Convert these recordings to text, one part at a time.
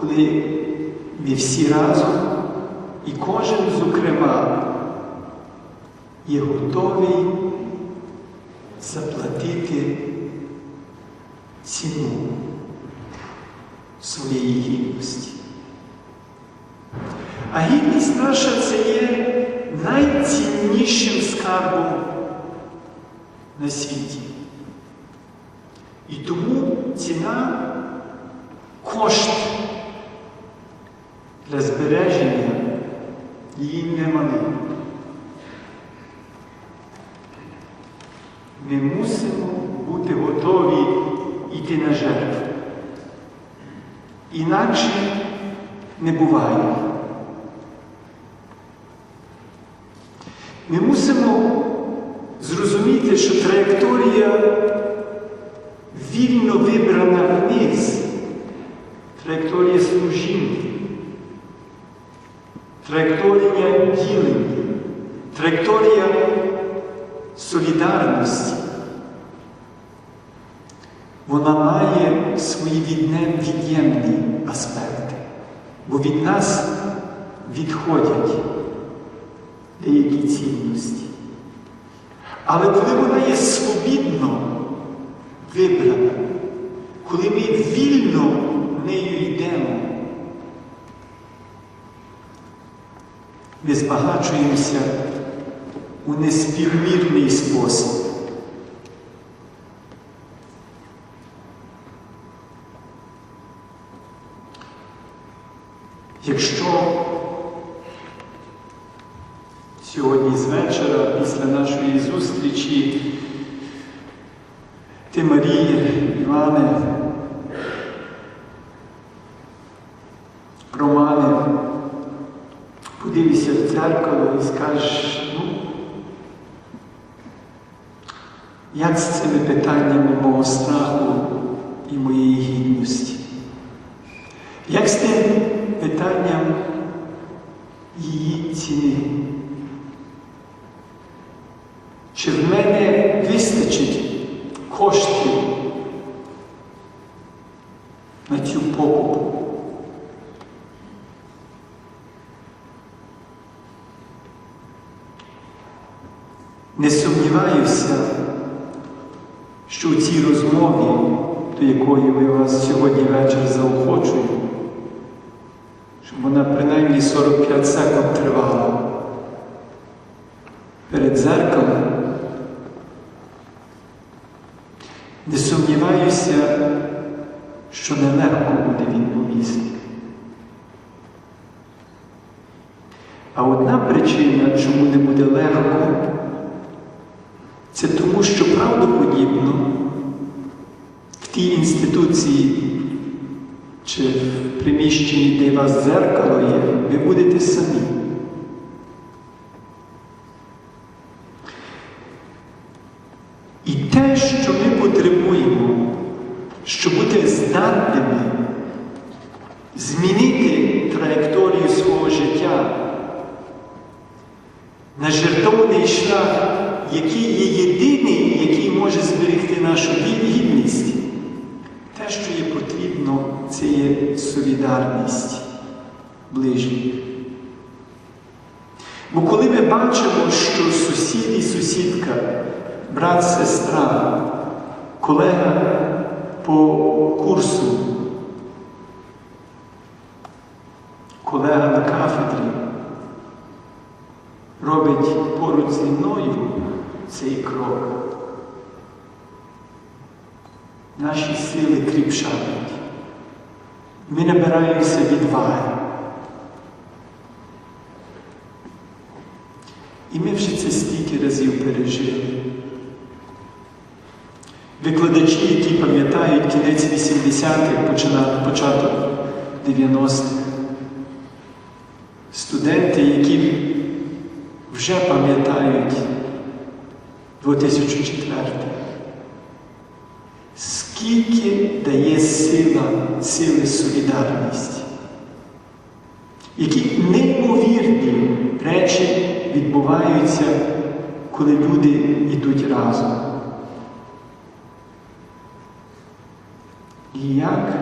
коли ми всі разом і кожен, зокрема, є готовий заплатити ціну своєї гідності. А гідність наша це є найціннішим скарбом на світі. І тому ціна кошт для збереження її немає. Ми мусимо бути готові йти на жертву. Інакше не буває. Ми мусимо зрозуміти, що траєкторія вільно вибрана вниз, траєкторія служіння, траєкторія ділення, траєкторія солідарності. Вона має свої від'ємні аспекти, бо від нас відходять деякі цінності. Але коли вона є свобідно вибрана, коли ми вільно нею йдемо, ми збагачуємося у неспівмірний спосіб. Якщо сьогодні з вечора, після нашої зустрічі, ти, Марія, Іване, подивишся в дзеркало і скажеш, ну, як з цими питаннями мого страху і моєї гідності? Як з тим питанням її ціни? Чи в мене вистачить коштів Не сумніваюся, що у цій розмові, до якої ви вас сьогодні вечір заохочую, щоб вона принаймні 45 секунд тривала перед зеркалом. Не сумніваюся, що нелегко буде відповісти. А одна причина, чому не буде легко, це тому, що правдоподібно в тій інституції чи в приміщенні, де у вас зеркало є, ви будете самі. І те, що ми потребуємо, щоб бути здатними змінити траєкторію свого життя на жертовний шлях, який є єдиний, який може зберегти нашу гідність, те, що є потрібно, це є солідарність ближніх. Бо коли ми бачимо, що сусід і сусідка, брат, сестра, колега по курсу, колега на кафедрі робить поруч зі мною цей крок, наші сили кріпшають. Ми набираємося відваги. І ми вже це стільки разів пережили. Викладачі, які пам'ятають кінець 80-х, початок 90-х, студенти, які вже пам'ятають 2004 скільки дає сила, сили солідарності, які неймовірні речі відбуваються, коли люди йдуть разом. І як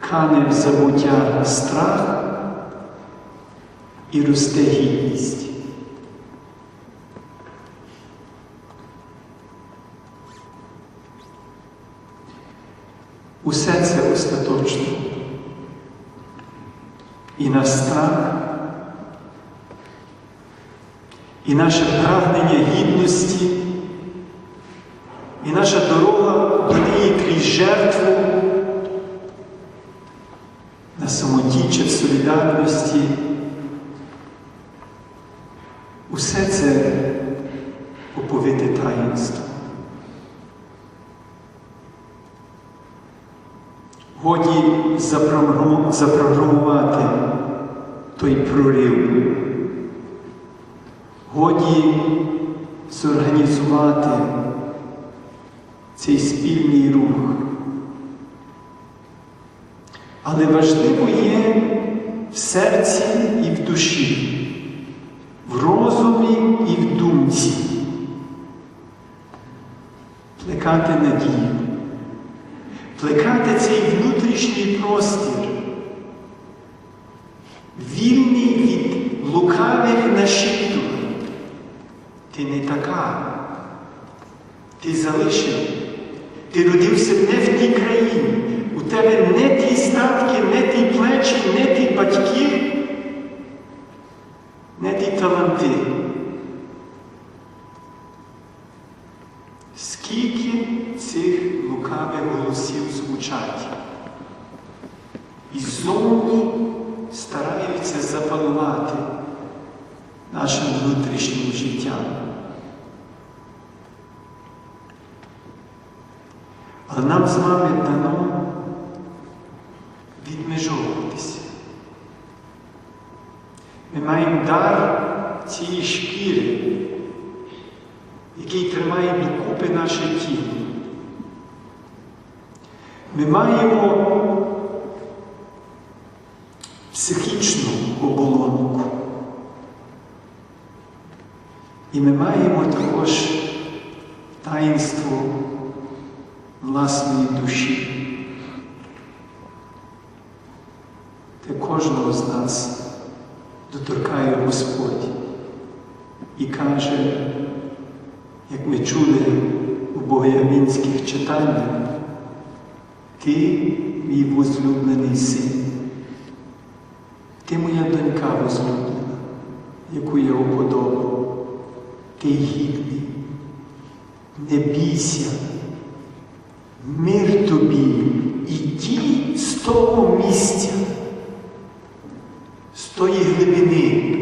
кане в забуття страх і росте гідність. Усе це остаточно. І наш страх, і наше прагнення гідності, і наша дорога до неї крізь жертву на самоті чи в солідарності. Усе це оповите таїнство. Годі запрограмувати той прорив. Годі зорганізувати цей спільний рух. Але важливо є в серці і в душі, в розумі і в думці плекати надію, плекати цей внутрішній простір, вільний від лукавих нашіптів. Ти не така. Ти залишив. Ти родився не в тій країні. У тебе не ті статки, не ті плечі, не ті батьки, не ті таланти. Скільки цих лукавих голосів звучать? Зовні стараються запанувати нашим внутрішнім життям. Але нам з вами дано відмежовуватися. Ми маємо дар цієї шкіри, який тримає докупи наше тіло. Ми маємо психічну оболонку. І ми маємо також таїнство власної душі. Те кожного з нас доторкає Господь і каже, як ми чули у богоявінських читаннях, ти мій возлюблений син, донька яку я уподобав, ти гідний, не бійся, мир тобі. І ті з того місця, з тої глибини,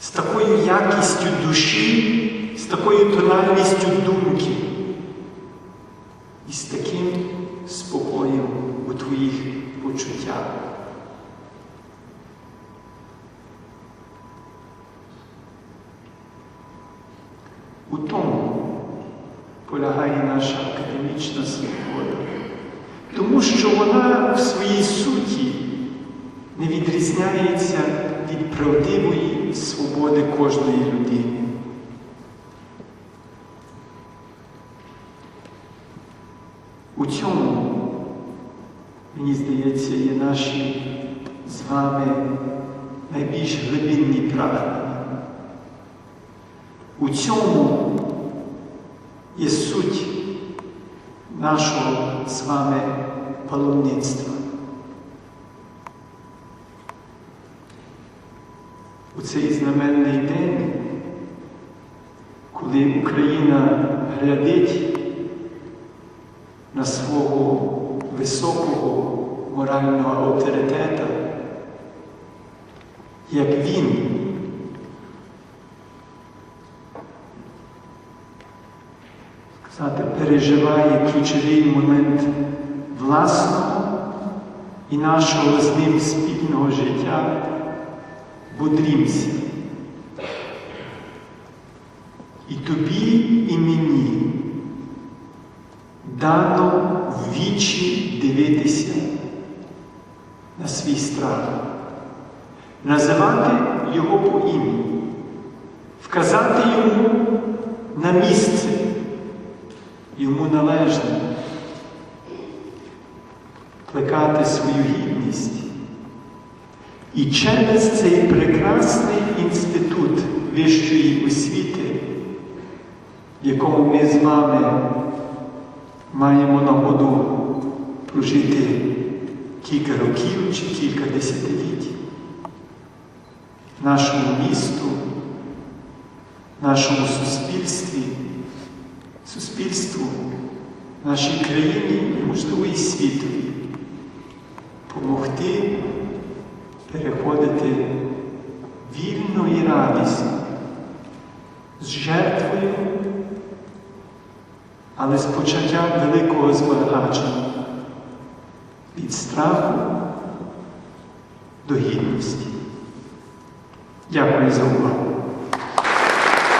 з такою якістю душі, з такою тональністю У тому полягає наша академічна свобода, тому що вона в своїй суті не відрізняється від правдивої свободи кожної людини. У цьому, мені здається, є наші з вами найбільш глибинні прагнення. У цьому є суть нашого з вами паломництва. У цей знаменний день, коли Україна глядить на свого високого морального авторитета, як він переживає ключовий момент власного і нашого з ним спільного життя, бодрімся. І тобі, і мені дано вічі дивитися на свій страх, називати його по імені, вказати йому на місце, йому належне. плекати свою гідність. І через цей прекрасний інститут вищої освіти, в якому ми з вами маємо нагоду прожити кілька років чи кілька десятиліть, нашому місту, нашому суспільстві, суспільству, нашій країні і, можливо, і світові помогти переходити вільно і радісно, з жертвою, але з початтям великого збагачення від страху до гідності. Дякую за увагу.